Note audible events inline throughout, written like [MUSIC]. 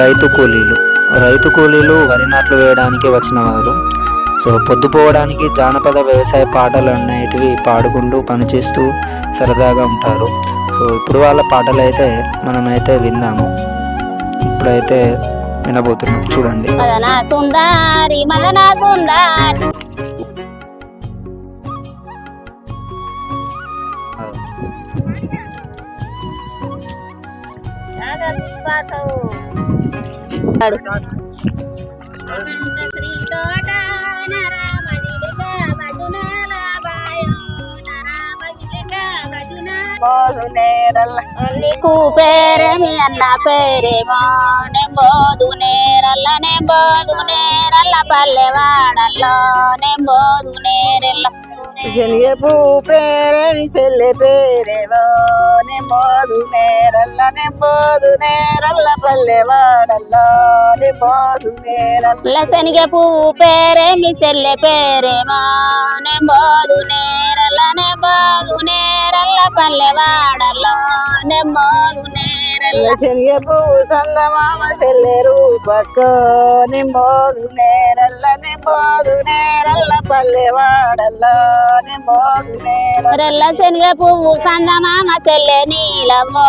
రైతు కూలీలు. రైతు కూలీలు వరి నాట్లు వేయడానికి వచ్చిన వారు సో పొద్దుపోవడానికి జానపద వ్యవసాయ పాటలు అనేటివి పాడుకుంటూ పనిచేస్తూ సరదాగా ఉంటారు. సో ఇప్పుడు వాళ్ళ పాటలు అయితే మనమైతే విందాము ఇప్పుడైతే వినబోతున్నాం. చూడండి. సుందారి సుందారి. పేరేమి అన్న పేరేమో నెంబోదు నేరల్ల నెంబోదు నేరల్ల పల్లెవాడల్లో నెంబోదు నేరెల్ల చెలియపు పేరేమి చెల్లె పేరేవో నెంబోదు నేరల్ల నెంబోదు నేరల్ల పల్లెవాడల్లో నెంబోదు నేరల్ల శనిగ పువ్వు పేరేమి చెల్లె పేరేమో నెంబోదు నేరల్ల నెంబోదు నేరల్ల పల్లెవాడల్లో నెంబోదు నేరల్ల చెలియపు సందమామ చెల్లె రూపక్కో నింబోదు నేరల్ల నింబోదు నేరల్ల రెల్ల శనగ పువ్వు సందమామ చెల్లె నీలమ్మో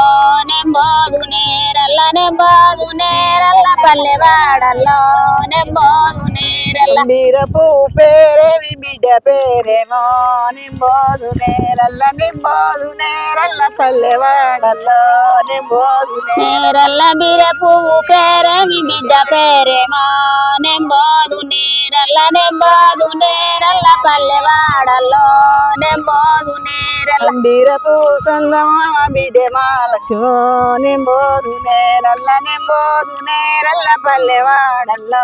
నెంబోదు నేరల్ల నెంబోదు నేరల్ల పల్లెవాడల్లో నెంబోదు నేరల్ల బీరపు పేరేమి బిడ్డ పేరేమో నింబోదు నేరల్ల నింబోదు నేరల్ల పల్లెవాడల్లో నింబోదు నేరల్ల బిర బీర పువ్వు పేరేమి బిడ్డ పేరేమో నింబోదు నేరల్ల నింబోదు నేరల్ల పల్లెవాడల్లో నెంబోదు నేరల్ల బీరపు సందమామ బిడ్డ మా లక్ష్మో నింబోదు నేరల్ల నింబోదు నేరల్ల పల్లెవాడల్లో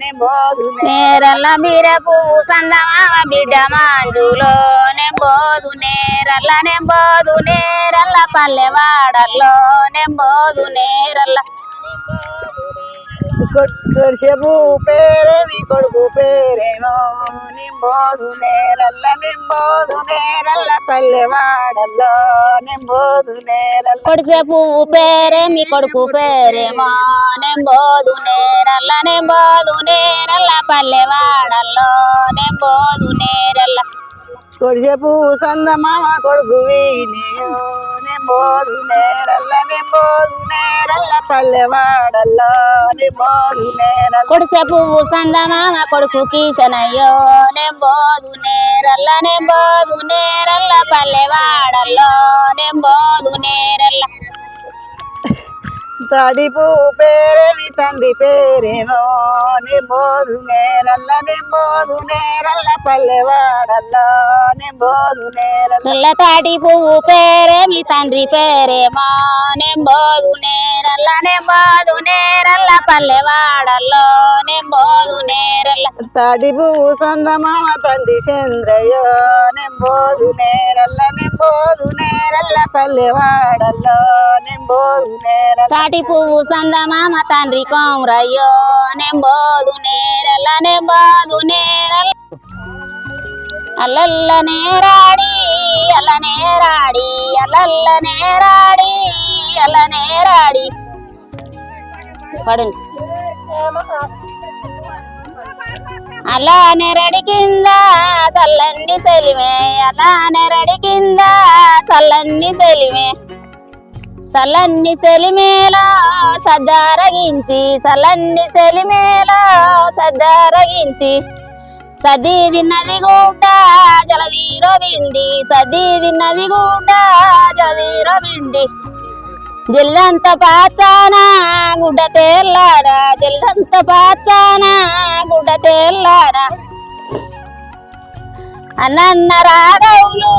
నింబోదు నేరల్ల పువ్వు సందమామ బిడ్డ మాంజులో నెంబోదు నేరల్ల నెంబోదు నేరల్ల పల్లెవాడల్లో నెంబోదు నేరల్ల కొడుసేపు పేరేమి కొడుకు పేరేమో నింబోదు నేరల్ల నింబోదు నేరల్ల పల్లెవాడల్లో నింబోదు నేరల్ల కొడిసే పువ్వు పేరే మీ కొడుకు పేరేమో నెంబోదు నేరల్ల నెంబోదు నేరల్ల పల్లెవాడల్లో నెంబోదు నేరల్ల కొడిసేపు సందమామ కొడుకు వీణియో నింబోదు నేరల్ల నింబోదు నేరల్ల పల్లెవాడల్లో నింబోదు నేరల్ల కొడిసే పువ్వు సందమామ కొడుకు కీషనయ్యో నెంబోదు నేరల్ల నెంబోదు నేరల్ల పల్లెవాడల్లో నెంబోదు నేరల్ల. తాడిపు పేరేమి తండ్రి పేరేమో. నింబోదు నేరల్ల నింబోదు నేరల్ల పల్లెవాడల్లో. నింబోదు నేరల్ల నల్ల తాటి పువ్వు పేరే మీ తండ్రి పేరేమో. నెంబోదు నేరల్ల నెంబోదు నేరల్ల పల్లెవాడల్లో. నెంబోదు నేరల్ల తాడిపు సందమామ తండ్రి చంద్రయ్యో. నింబోదు నేరల్ల నింబోదు నేరల్ల పల్లెవాడల్లో. నింబోదు నేరల్ల తాటి పువ్వు సందమామ తండ్రి కోమ్రయ్యో నెంబోదు నేరల్ల నెంబోదు నేరల్ల. అల్లల్ల నేరాడి అల్ల నేరాడి అల్లల్ల నేరాడి అల్ల నేరాడి. పడండి. అలా నెరడి కింద చల్లండి సెలిమే అలా నెరడి కింద చల్లండి సెలిమే. సలన్ని సెలిమేలా సద్దారగించి సలన్ని సెలిమేలా సద్దారగించి. సదీది నది గుడ్డ జలదీరో సదీది నది గుడ్డ జలదీరో జిల్లంత పాచానా గుడ్డ తేల్లారా జిల్లంత పాచానా గుడ్డ తేల్లారా. అన్నన్న రాగవులు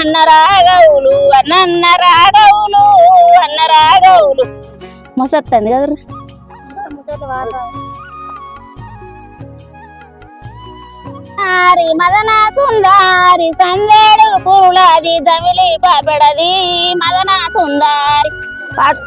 అన్న రాగవులు అన్నన్న మొసత్తంది కదా ఆరి మదన సుందారి సందేడు కురులది తమిళి పాపడది. మదన సుందారి. పాడు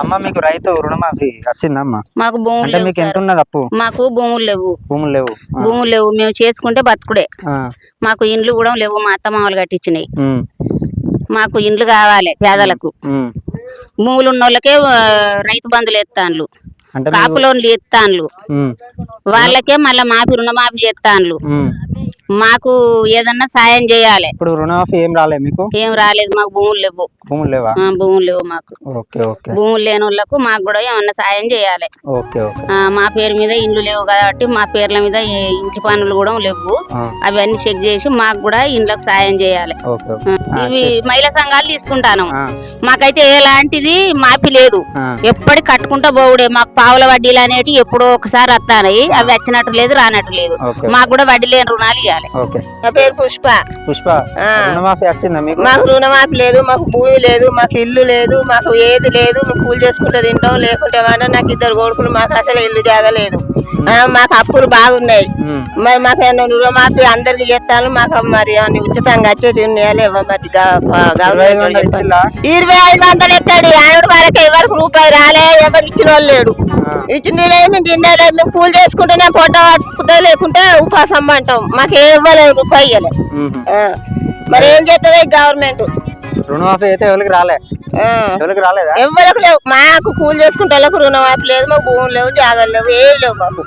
అమ్మ మీకు రైతు రుణమాఫీ వచ్చిందమ్మా. మాకు భూములు అంటే మీకు ఎంత. ఉన్నది అప్పు? మాకు భూములు లేవు. భూములు లేవు. భూములు లేవు. మేము చేసుకుంటే బతుకుడే. ఆ, మాకు ఇండ్లు కూడా లేవు. మా అత్త మామూలు కట్టించినాయి. మాకు ఇండ్లు కావాలి పేదలకు. భూములు ఉన్న వాళ్ళకే రైతు బంధులు ఎత్తాన్లు. కాపు లోన్లు ఎత్తాన్లు. వాళ్ళకే మళ్ళీ మాఫీ రుణమాఫీ చేస్తాన్లు. మాకు ఏదన్నా సాయం చేయాలి. ఇప్పుడు రుణమాఫీ ఏం రాలే మీకు? ఏం రాలేదు మాకు భూములు లేవు. భూములు లేవా? ఆ, భూములు లేవు మాకు. Okay okay. భూములు లేని వాళ్ళకు మాకు కూడా ఏమన్నా సాయం చేయాలి. Okay okay. ఆ, మా పేరు మీద ఇండ్లు లేవు కాబట్టి మా పేర్ల మీద ఈ ఇంటి పనులు కూడా లేవు. ఆ, అవన్నీ చెక్ చేసి మాకు కూడా ఇండ్లకు సాయం చేయాలి. Okay okay. ఆ, ఇవి మహిళా సంఘాలు తీసుకుంటాను. ఆ, మాకైతే ఎలాంటిది మాఫీ లేదు. ఆ, ఎప్పటి కట్టుకుంటా పోవుడే. మాకు పావుల వడ్డీలు అనేవి ఎప్పుడో ఒకసారి వస్తాయి అవి వచ్చినట్టు లేదు రానట్టు లేదు. ఓకే. మాకు కూడా వడ్డీ లేని రుణాలు ఇవ్వాలి ఓకే. నా పేరు పుష్ప. పుష్ప ఆ. రుణమాఫీ వచ్చిందా మీకు? మాకు రుణమాఫీ లేదు మాకు భూమి లేదు మాకు ఇల్లు లేదు మాకు ఏది లేదు మేము కూలి చేసుకుంటే తింటాం లేకుంటే ఏమన్నా నాకు ఇద్దరు కొడుకులు మాకు అసలు ఇల్లు జాగలేదు. ఆ, మాకు అప్పులు బాగున్నాయి. ఉమ్, మరి మాకు ఏమన్నా రుణమాఫీ అందరికి చేస్తాను మాకు మరి అన్ని ఉచితంగా వచ్చేటి ఉన్నాయా లేవా మరి గా- ప- ఇరవై ఐదు గవర్నమెంట్ వందలు చెప్పండి. ఇచ్చిందా? ఇరవై ఐదు వందలు ఎత్తాడు. ఆవిడ వరకు ఎవరికి రూపాయి రాలే ఎవరు ఇచ్చిన వాళ్ళు లేడు. లేదు మేము మేము పూలు చేసుకుంటేనే పొట్ట పట్టుకుంటే లేకుంటే ఉపాసం అంటాం. మాకు ఇవ్వలేదు రూపాయి ఇవ్వలేదు. మరి ఏం చేస్తుంది గవర్నమెంట్. రుణమాఫీ అయితే ఎవరికి రాలే. ఆ. ఎవరికి రాలేదా? ఎవ్వరికి లేవు. మాకు కూలి చేసుకుంటే వాళ్ళకు రుణమాఫీ లేదు మాకు భూములు లేవు జాగాలు లేవు ఏం లేవు మాకు.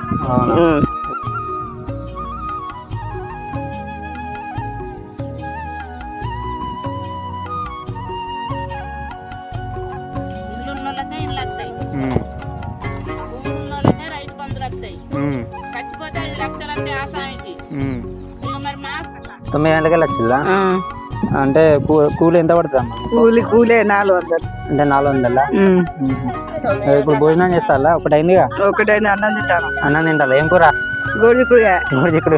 తొమ్మిది గంటలకి వచ్చిందా అంటే కూ- కూలి ఎంత పడుతుంది అమ్మ? కూలి కూలే నాలుగు వందలు. అంటే నాలుగు వందల? ఇప్పుడు భోజనం చేస్తారా ఒకటి అయిందిగా ఒకటైనా అన్నం తింటాను. అన్నం తింటారా ఏం కూర? గోడి చిక్కుడు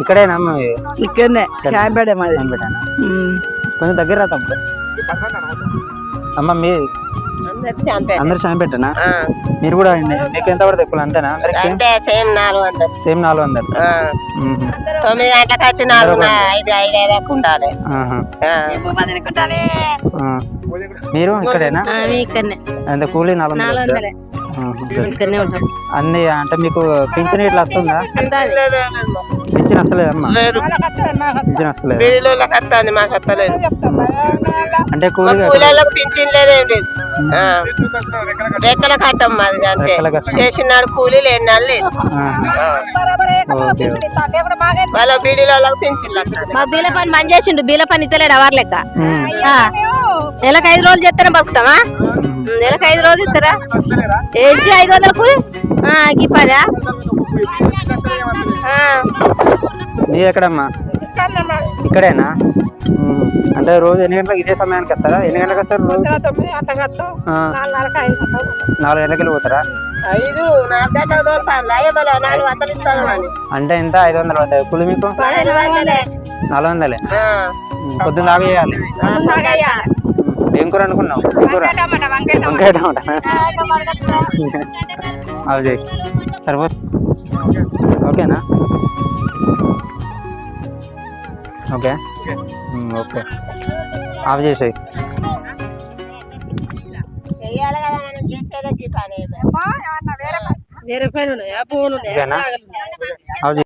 ఇక్కడేనా అమ్మ? ఇక్కడనే చాయపడే మాది. పెట్టానా కొంచెం దగ్గర రా అమ్మ మీ అందరు సాయం పెట్టనా మీరు కూడా అండి. మీకు ఎంత పడుతుంది ఇప్పుడు అంతేనా అంతే సేమ్ నాలుగు వందలు. సేమ్ నాలుగు వందలు. ఆ. మ్మ్. తొమ్మిది గంటలకు వచ్చి నాలుగు ఐదు ఐదు ఐదు ఉండాలి. ఆహా. ఆ. ఆ. మీరు ఇక్కడేనా? అంత కూలీ నాలుగు నాలుగు వందలు. అన్ని అంటే మీకు పింఛన్ ఇట్లా వస్తుందా? పింఛన్ వస్తలేదమ్మా లేదు. పింఛన్ వస్తలేదు బిల్లులకు వస్తుంది మాకు వస్తలేదు అంటే కూలీలకు పింఛన్ లేదేం లేదు. ఆ. రెక్కల కట్టం మాది అంతే. రెక్కల కట్టం. చేసినాడు కూలీ లేని నాడు లేదు. ఓకే. వాళ్ళ బీడీలకు పింఛన్లు మా బీల పని బంద్ చేసిండు బీల పని ఇస్తలేడు అవర్ లెక్క. ఆ. నెలకు ఐదు రోజులు చేస్తేనే బతుకుతామా? నెలకు ఐదు రోజులు ఇస్తారా ఏంటి ఐదు వందలకు పదా. నీ ఎక్కడమ్మా? ఇక్కడేనా. అంటే రోజు ఎన్ని గంటలకు ఇదే సమయానికి వస్తారా? ఎన్ని గంటలకు వస్తారు రోజు. నాలుగు గంటలకు నాలుగు అని అంటే ఎంత? ఐదు వందలు పడతాయి. కూలి మీకు? నాలుగు వందలే. పొద్దున్న దాకా చేయాలి. ఏం కూర అనుకున్నావు వంకాయ టమాటా [LAUGHS] అవి చేయి. సరిపో. ఓకేనా? ఓకే. ఓకే. ఆఫ్ చేసేయి. వేరే పని ఉన్నాయా? ఆఫ్ చేయి.